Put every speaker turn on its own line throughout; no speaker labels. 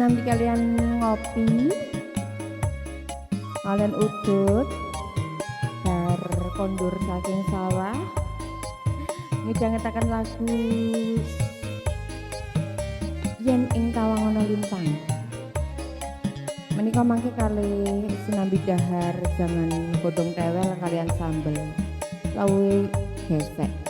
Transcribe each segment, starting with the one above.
sinambi kalian ngopi. Kalian udut. Bar kondur saking sawah. Ngidangetaken lagu. Yen ing tawang ana lintang. Menika mangke kali sinambi dahar jangan godong tewel kalian sambel. Lawe gesek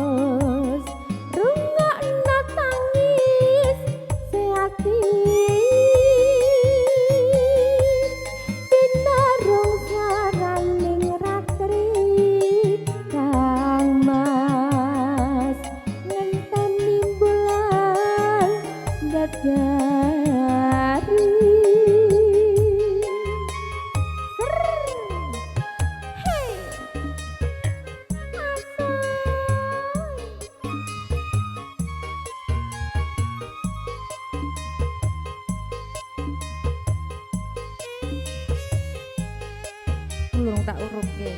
Belum tak urupke.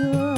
good.